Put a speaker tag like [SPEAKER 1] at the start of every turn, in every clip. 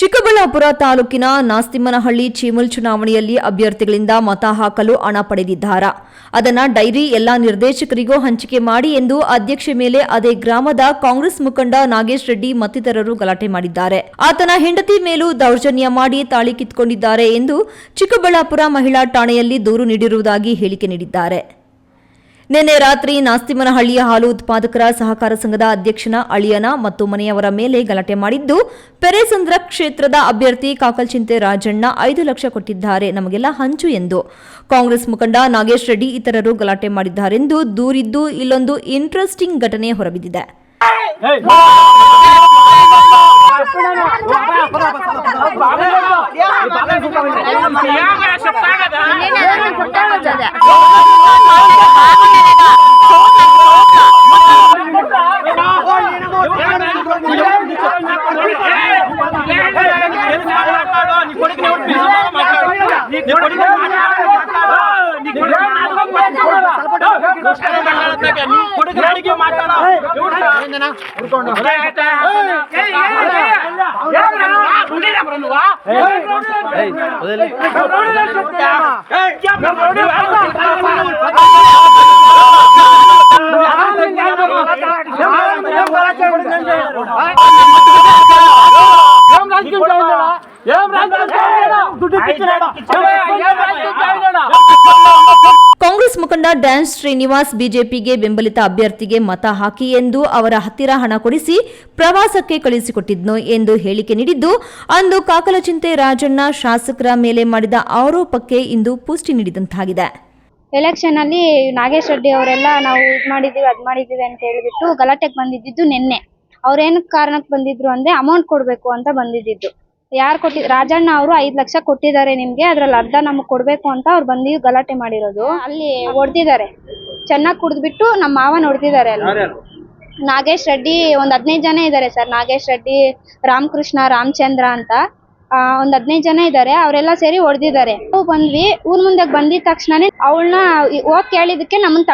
[SPEAKER 1] ಚಿಕ್ಕಬಳ್ಳಾಪುರ ತಾಲೂಕಿನ ನಾಸ್ತಿಮ್ಮನಹಳ್ಳಿ ಚೀಮುಲ್ ಚುನಾವಣೆಯಲ್ಲಿ ಅಭ್ಯರ್ಥಿಗಳಿಂದ ಮತ ಹಾಕಲು ಹಣ ಪಡೆದಿದ್ದಾರಾ. ಅದನ್ನ ಡೈರಿ ಎಲ್ಲಾ ನಿರ್ದೇಶಕರಿಗೂ ಹಂಚಿಕೆ ಮಾಡಿ ಎಂದು ಅಧ್ಯಕ್ಷೆ ಮೇಲೆ ಅದೇ ಗ್ರಾಮದ ಕಾಂಗ್ರೆಸ್ ಮುಖಂಡ ನಾಗೇಶ್ ರೆಡ್ಡಿ ಮತ್ತಿತರರು ಗಲಾಟೆ ಮಾಡಿದ್ದಾರೆ. ಆತನ ಹೆಂಡತಿ ಮೇಲೂ ದೌರ್ಜನ್ಯ ಮಾಡಿ ತಾಳಿ ಕಿತ್ಕೊಂಡಿದ್ದಾರೆ ಎಂದು ಚಿಕ್ಕಬಳ್ಳಾಪುರ ಮಹಿಳಾ ಠಾಣೆಯಲ್ಲಿ ದೂರು ನೀಡಿರುವುದಾಗಿ ಹೇಳಿಕೆ ನೀಡಿದ್ದಾರೆ. ನಿನ್ನೆ ರಾತ್ರಿ ನಾಸ್ತಿಮನಹಳ್ಳಿಯ ಹಾಲು ಉತ್ಪಾದಕರ ಸಹಕಾರ ಸಂಘದ ಅಧ್ಯಕ್ಷನ ಅಳಿಯನ ಮತ್ತು ಮನೆಯವರ ಮೇಲೆ ಗಲಾಟೆ ಮಾಡಿದ್ದು ಪೆರೇಸಂದ್ರ ಕ್ಷೇತ್ರದ ಅಭ್ಯರ್ಥಿ ಕಾಕಲ್ಚಿಂತೆ ರಾಜಣ್ಣ ಐದು ಲಕ್ಷ ಕೊಟ್ಟಿದ್ದಾರೆ ನಮಗೆಲ್ಲ ಹಂಚು ಎಂದು ಕಾಂಗ್ರೆಸ್ ಮುಖಂಡ ನಾಗೇಶ್ ರೆಡ್ಡಿ ಇತರರು ಗಲಾಟೆ ಮಾಡಿದ್ದಾರೆಂದು ದೂರಿದ್ದು ಇಲ್ಲೊಂದು ಇಂಟ್ರೆಸ್ಟಿಂಗ್ ಘಟನೆ ಹೊರಬಿದ್ದಿದೆ ಕೊಡುಗೆ ಮಾತಾಡ ಹುಡ್ಕೊಂಡು ಕಾಂಗ್ರೆಸ್ ಮುಖಂಡ ಡ್ಯಾನ್ಸ್ ಶ್ರೀನಿವಾಸ್ ಬಿಜೆಪಿಗೆ ಬೆಂಬಲಿತ ಅಭ್ಯರ್ಥಿಗೆ ಮತ ಹಾಕಿ ಎಂದು ಅವರ ಹತ್ತಿರ ಹಣ ಕೊಡಿಸಿ ಪ್ರವಾಸಕ್ಕೆ ಕಳುಹಿಸಿಕೊಟ್ಟಿದ್ನು ಎಂದು ಹೇಳಿಕೆ ನೀಡಿದ್ದು ಅಂದು ಕಾಕಲಚಿಂತೆ ರಾಜಣ್ಣ ಶಾಸಕರ ಮೇಲೆ ಮಾಡಿದ ಆರೋಪಕ್ಕೆ ಇಂದು ಪುಷ್ಟಿ ನೀಡಿದಂತಾಗಿದೆ.
[SPEAKER 2] ಎಲೆಕ್ಷನ್ ಅಲ್ಲಿ ನಾಗೇಶ್ ರೆಡ್ಡಿ ಅವರೆಲ್ಲ ನಾವು ಇದು ಮಾಡಿದ್ದೀವಿ ಅದ್ ಮಾಡಿದ್ದೀವಿ ಅಂತ ಹೇಳಿಬಿಟ್ಟು ಗಲಾಟೆಗೆ ಬಂದಿದ್ದು ನಿನ್ನೆ. ಅವ್ರೇನ್ ಕಾರಣಕ್ಕೆ ಬಂದಿದ್ರು ಅಂದ್ರೆ ಅಮೌಂಟ್ ಕೊಡ್ಬೇಕು ಅಂತ ಬಂದಿದ್ದು ಯಾರು ಕೊಟ್ಟಿ ರಾಜಣ್ಣ ಅವರು ಐದ್ ಲಕ್ಷ ಕೊಟ್ಟಿದ್ದಾರೆ ನಿಮ್ಗೆ ಅದ್ರಲ್ಲಿ ಅರ್ಧ ನಮಗ್ ಕೊಡ್ಬೇಕು ಅಂತ ಅವ್ರು ಬಂದು ಗಲಾಟೆ ಮಾಡಿರೋದು. ಅಲ್ಲಿ ಹೊಡ್ದಿದ್ದಾರೆ ಚೆನ್ನಾಗಿ ಕುಡ್ದ್ಬಿಟ್ಟು ನಮ್ಮ ಮಾವನ ಹೊಡೆದಿದ್ದಾರೆ ಅಲ್ಲಿ. ನಾಗೇಶ್ ರೆಡ್ಡಿ ಒಂದ್ ಹದಿನೈದು ಜನ ಇದ್ದಾರೆ ಸರ್ ನಾಗೇಶ್ ರೆಡ್ಡಿ ರಾಮಕೃಷ್ಣ ರಾಮಚಂದ್ರ ಅಂತ. ಆ, ಒಂದ್ ಹದಿನೈದು ಜನ ಇದ್ದಾರೆ ಅವರೆಲ್ಲ ಸೇರಿ ಹೊಡೆದಿದ್ದಾರೆ ನಾವು ಬಂದ್ವಿ ಊರ್ ಮುಂದೆ ಬಂದಿದ ತಕ್ಷಣನೇ ಅವಳನ್ನ ಹೋಗ್ ಕೇಳಿದಕ್ಕೆ ನಮ್ಮನ್ನ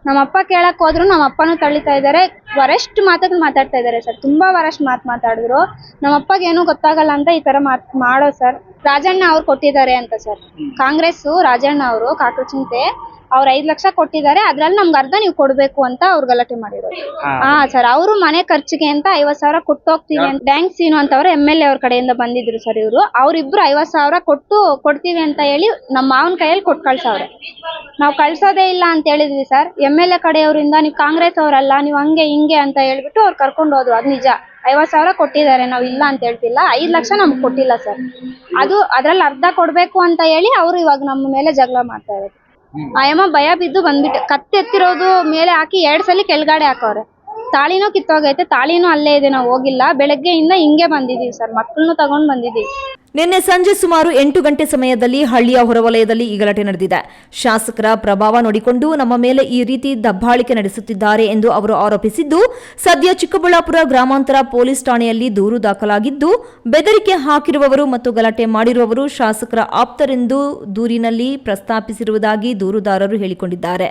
[SPEAKER 2] ತಳ್ಳಿಬಿಟ್ರು ನಮ್ಮಪ್ಪ ಕೇಳಕ್ ಹೋದ್ರು ನಮ್ಮ ಅಪ್ಪನೂ ತಳ್ಳಿತಾ ಇದ್ದಾರೆ. ವರೆಷ್ಟ್ ಮಾತುಗಳು ಮಾತಾಡ್ತಾ ಇದ್ದಾರೆ ಸರ್. ತುಂಬಾ ವರಸ್ಟ್ ಮಾತ್ ಮಾತಾಡಿದ್ರು. ನಮ್ಮ ಅಪ್ಪಗೆ ಏನೂ ಗೊತ್ತಾಗಲ್ಲ ಅಂತ ಈ ತರ ಮಾತ್ ಮಾಡೋ ಸರ್. ರಾಜಣ್ಣ ಅವ್ರು ಕೊಟ್ಟಿದ್ದಾರೆ ಅಂತ ಸರ್. ಕಾಂಗ್ರೆಸ್ ರಾಜಣ್ಣ ಅವರು ಕಾಕಚಿಂತೆ ಅವ್ರ ಐದ್ ಲಕ್ಷ ಕೊಟ್ಟಿದ್ದಾರೆ. ಅದ್ರಲ್ಲಿ ನಮ್ಗೆ ಅರ್ಧ ನೀವು ಕೊಡ್ಬೇಕು ಅಂತ ಅವ್ರು ಗಲಾಟೆ ಮಾಡಿರೋದು. ಹಾ. ಸರ್ ಅವರು ಮನೆ ಖರ್ಚಿಗೆ ಅಂತ ಐವತ್ ಸಾವಿರ ಕೊಟ್ಟೋಗ್ತೀವಿ ಅಂತ ಬ್ಯಾಂಕ್ ಸೀನು ಅಂತವ್ರು ಎಂ ಎಲ್ ಎ ಅವ್ರ ಕಡೆಯಿಂದ ಬಂದಿದ್ರು ಸರ್ ಇವರು. ಅವ್ರಿಬ್ರು ಐವತ್ ಸಾವಿರ ಕೊಟ್ಟು ಕೊಡ್ತೀವಿ ಅಂತ ಹೇಳಿ ನಮ್ಮ ಮಾವನ ಕೈಯಲ್ಲಿ ಕೊಟ್ಟು ಕಳ್ಸವ್ರೆ. ನಾವು ಕಳ್ಸೋದೇ ಇಲ್ಲ ಅಂತ ಹೇಳಿದ್ವಿ ಸರ್. ಎಂ ಎಲ್ ಎ ಕಡೆಯವರಿಂದ ನೀವು ಕಾಂಗ್ರೆಸ್ ಅವರಲ್ಲ, ನೀವು ಹಂಗೆ ಹಿಂಗೆ ಅಂತ ಹೇಳ್ಬಿಟ್ಟು ಅವ್ರು ಕರ್ಕೊಂಡು ಹೋದ್ರು. ಅದು ನಿಜ. ಐವತ್ ಸಾವಿರ ಕೊಟ್ಟಿದ್ದಾರೆ, ನಾವು ಇಲ್ಲ ಅಂತ ಹೇಳ್ತಿಲ್ಲ. ಐದು ಲಕ್ಷ ನಮ್ಗೆ ಕೊಟ್ಟಿಲ್ಲ ಸರ್. ಅದು ಅದ್ರಲ್ಲಿ ಅರ್ಧ ಕೊಡ್ಬೇಕು ಅಂತ ಹೇಳಿ ಅವರು ಇವಾಗ ನಮ್ಮ ಮೇಲೆ ಜಗಳ ಮಾಡ್ತಾ ಇರೋದು. ಆಯಮ್ಮ ಭಯ ಬಿದ್ದು ಬಂದ್ಬಿಟ್ಟು, ಕತ್ತೆತ್ತಿರೋದು ಮೇಲೆ ಹಾಕಿ ಎರಡ್ ಸಲ ಕೆಳಗಡೆ ಹಾಕವ್ರೆ. ತಾಳಿನೂ ಕಿತ್ತೋಗೈತೆ, ತಾಳಿನೂ ಅಲ್ಲೇ ಇದೆ, ನಾವು ಹೋಗಿಲ್ಲ. ಬೆಳಗ್ಗೆಯಿಂದ ಹಿಂಗೆ ಬಂದಿದ್ದೀವಿ ಸರ್ ಮಕ್ಕಳನ್ನು ತಗೊಂಡ್ ಬಂದಿದ್ದೀವಿ
[SPEAKER 1] ನಿನ್ನೆ ಸಂಜೆ ಸುಮಾರು ಎಂಟು ಗಂಟೆ ಸಮಯದಲ್ಲಿ ಹಳ್ಳಿಯ ಹೊರವಲಯದಲ್ಲಿ ಈ ಗಲಾಟೆ ನಡೆದಿದೆ. ಶಾಸಕರ ಪ್ರಭಾವ ನೋಡಿಕೊಂಡು ನಮ್ಮ ಮೇಲೆ ಈ ರೀತಿ ದಬ್ಬಾಳಿಕೆ ನಡೆಸುತ್ತಿದ್ದಾರೆ ಎಂದು ಅವರು ಆರೋಪಿಸಿದ್ದು, ಸದ್ಯ ಚಿಕ್ಕಬಳ್ಳಾಪುರ ಗ್ರಾಮಾಂತರ ಪೊಲೀಸ್ ಠಾಣೆಯಲ್ಲಿ ದೂರು ದಾಖಲಾಗಿದ್ದು, ಬೆದರಿಕೆ ಹಾಕಿರುವವರು ಮತ್ತು ಗಲಾಟೆ ಮಾಡಿರುವವರು ಶಾಸಕರ ಆಪ್ತರೆಂದು ದೂರಿನಲ್ಲಿ ಪ್ರಸ್ತಾಪಿಸಿರುವುದಾಗಿ ದೂರುದಾರರು ಹೇಳಿಕೊಂಡಿದ್ದಾರೆ.